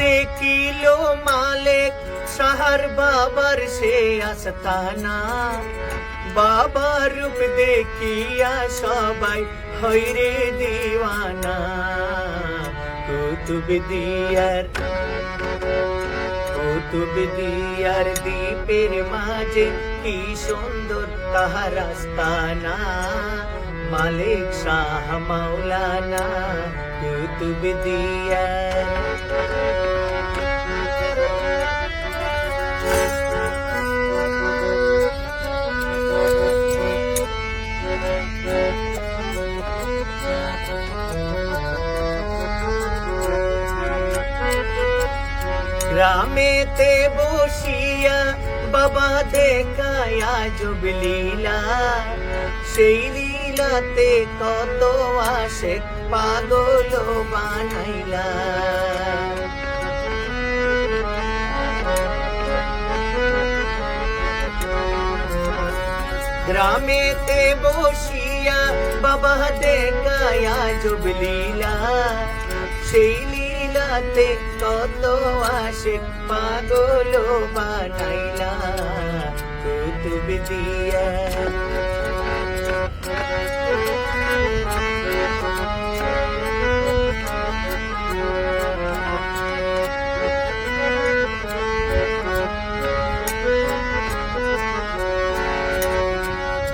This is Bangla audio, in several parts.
দেখিল মালিক, সাহার বাবার সে আস্তানা। বাবার রূপ দেখিয়া সবাই হইরে দিওয়ানা, কুতুব দিয়ার কুতুব দিয়ার দ্বীপের মাঝে কি সুন্দর তাহার আস্তানা। মালিক শাহ মাওলানা, কুতুব দিয়ার। গ্রামেতে বসিয়া বাবা দেখায়া জব লীলা। সেই লীলাতে কত আসে পাগল বানাইলা। গ্রামেতে বসিয়া বাবা দেখায়া জব লীলা। সেই লীলাতে কত আসে পাগল বানাইলা। কুতুব দিয়া।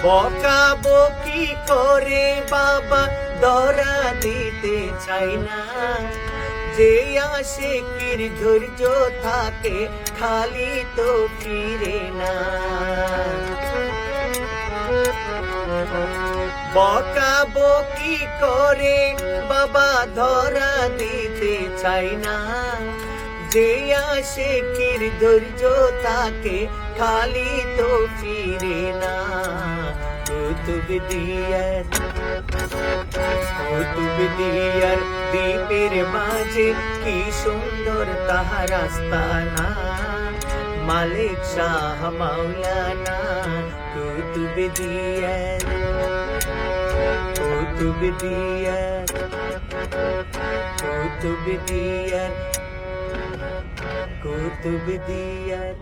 বকা বকি করে বাবা? ধরা দিতে চাই না। যে আশিকির ধৈর্য থাকে, খালি তো ফিরে না। বকা বকি করে, বাবা ধরা দিতে চাই না। যে আশিকির ধৈর্য থাকে, খালি তো ফিরে না। কুতুব দিয়ার কুতুব দিয়ার। দ্বীপের মাঝে কি সুন্দর তাহার আস্তানা। মালিক শাহ মাওলানা, কুতুব দিয়ার কুতুব দিয়ার কুতুব দিয়ার কুতুব দিয়ার।